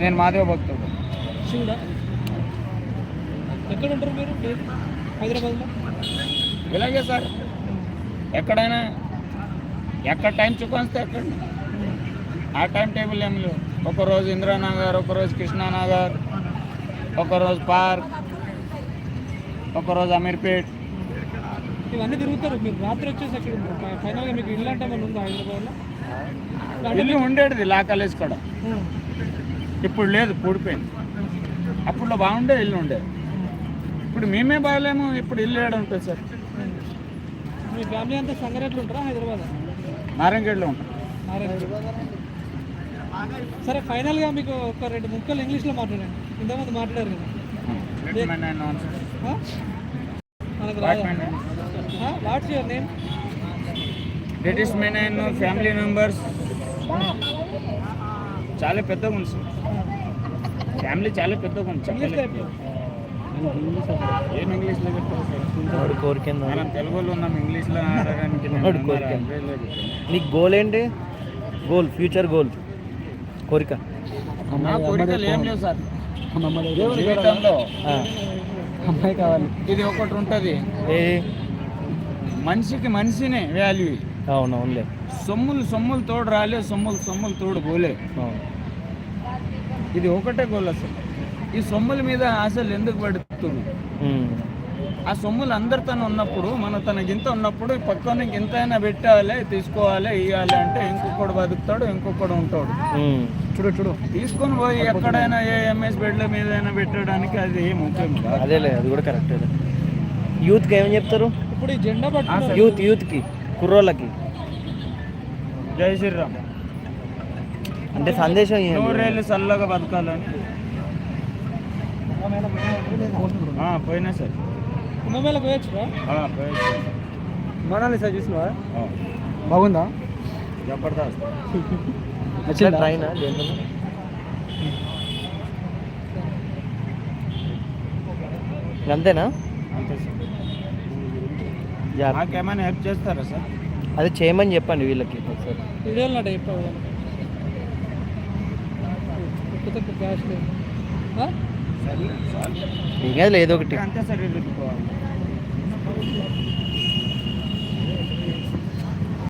నేను మాదేవ భక్తుడు. శివుడా? ఎక్కడ ఉంటారు మీరు? డైలీ హైదరాబాద్లో? ఇలాగే సార్. ఎక్కడైనా ఎక్కడ టైం చుకొస్తే అక్కడ. ఆ టైం టేబుల్ ఏం లేవు. ఒకరోజు ఇందిరానగర్ ఒకరోజు కృష్ణానగర్ ఒకరోజు పార్క్ ఒకరోజు అమీర్పేట్. ఇవన్నీ తిరుగుతారు. మీరు రాత్రి వచ్చేసి ఎక్కడ ఫైనల్గా మీకు ఇల్లు అంటే ఉందా హైదరాబాద్లో? ఇల్లు ఉండేది లా కాలేజ్ కూడా. ఇప్పుడు లేదు పూడిపోయింది అప్పుడు బాగుండేది ఇల్లు ఉండేది ఇప్పుడు మేమే బాగలేము ఇప్పుడు ఇల్లు ఏడ ఉంటుంది సార్. మీ ఫ్యామిలీ అంతా సంగారెడ్లు ఉంటారా హైదరాబాద్ నారాయణగఢ్లో ఉంటాం. సరే ఫైనల్గా మీకు ఒక రెండు ముక్కలు ఇంగ్లీష్లో మాట్లాడండి. ఇంతకుముందు మాట్లాడారు కదా? మనకు what's your name that is men and family members చాలా పెద్దగా ఉంది సార్. ఫ్యామిలీ చాలా పెద్దగా ఉంది. ఏం ఇంగ్లీష్లో కోరిక మనం తెలుగులో ఉన్నాం ఇంగ్లీష్లో ఆడడానికి. నీకు గోల్ ఏంటి? గోల్ ఫ్యూచర్ గోల్ కోరిక. నా కోరికలు ఏం లేవు సార్. జీవితంలో. అమ్మాయి కావాలి. ఇది ఒకటి ఉంటుంది. ఏ మనిషికి మనిషినే వాల్యూ అవును అవునులే. సొమ్ములు సొమ్ములు తోడు రాలే సొమ్ములు సొమ్ములు తోడు పోలే. అవును. ఇది ఒకటే గోల్ అసలు. ఈ సొమ్ముల మీద ఆశలు ఎందుకు పడుతుంది. ఆ సొమ్ములు అందరితోనే ఉన్నప్పుడు మన తనకి ఇంత ఉన్నప్పుడు ఈ పక్కనకి ఇంతైనా పెట్టాలి తీసుకోవాలి ఇవ్వాలి అంటే ఇంకొకడు బతుకుతాడు ఇంకొకడు ఉంటాడు. చూడు చూడు. తీసుకొని పోయి ఎక్కడైనా ఏ ఎంఎస్ బెడ్ల మీద అయినా పెట్టడానికి అది ఏం ముఖ్యం కాదు. అదేలే అది కూడా కరెక్ట్. యూత్కి ఏమని చెప్తారు? ఇప్పుడు ఈ జెండా యూత్ యూత్కి. కుర్రోళ్ళకి. జై శ్రీరామ్. అంటే సందేశం ఏంటి? నూరేళ్ళు చల్లగా బతకాలని. పోయినా సార్. పోయినా సార్. మనాలి సార్ చూసినావా? ఆ, బాగుందా? జబర్దస్త్. ట్రైనా? అంతేనా? అంతే సార్. మాకేమైనా హెల్ప్ చేస్తారా సార్? అది చేయమని చెప్పండి వీళ్ళకి. వీడియోలు క్యాష్ లేదు ఏదో ఒకటి. అంతే సార్ ఇరుక్కుపోవాలి